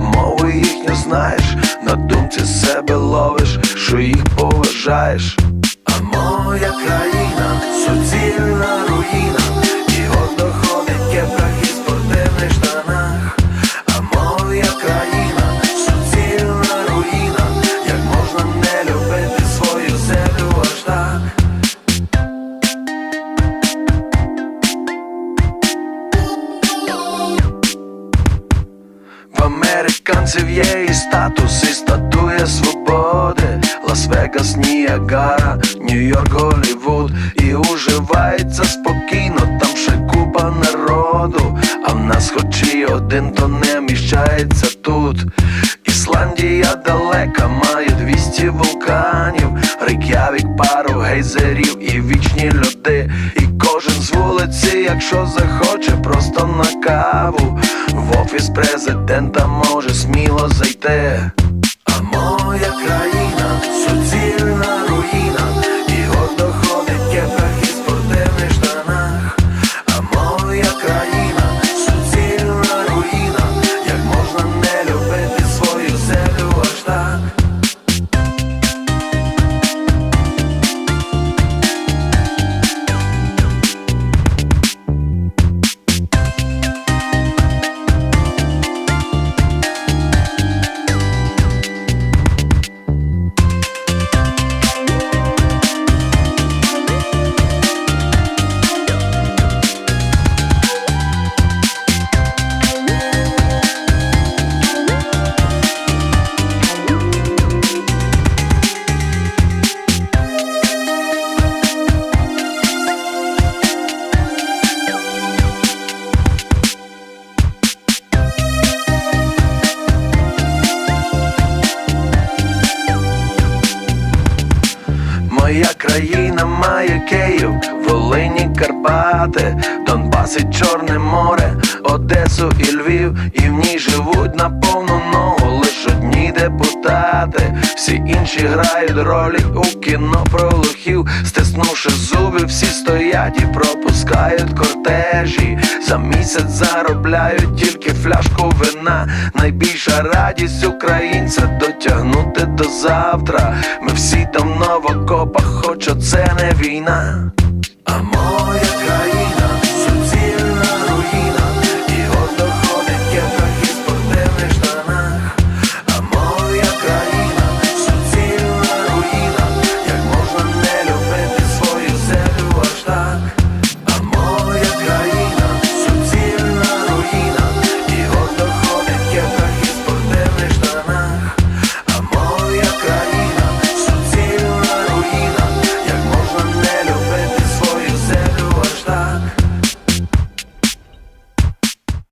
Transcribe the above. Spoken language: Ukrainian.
мову їхню знаєш, на думці себе ловиш, що їх поважаєш. А моя країна суцільна руїна, американців є і статус, і статуя свободи. Лас-Вегас, Ніагара, Нью-Йорк, Голлівуд. І уживається спокійно, там ще купа народу. А в нас хоч і один, то не міщається тут. Ісландія далека, має 200 вулканів. Рейк'явік, пару гейзерів і вічні льоди. І з вулиці, якщо захоче, просто на каву. В офіс президента може сміло зайти Моя країна має Київ, Волині, Карпати, Донбас і Чорне море, Одесу і Львів, і в ній живуть на повну ногу лиш одні депутати. Всі інші грають ролі у кіно про лохів, стиснувши зуби, всі стоять і пропускають кортежі. За місяць заробляють тільки фляжку вина. Найбільша радість українця дотягнути до завтра. Ми всі давно в окопах, хоч це не війна. А моя країна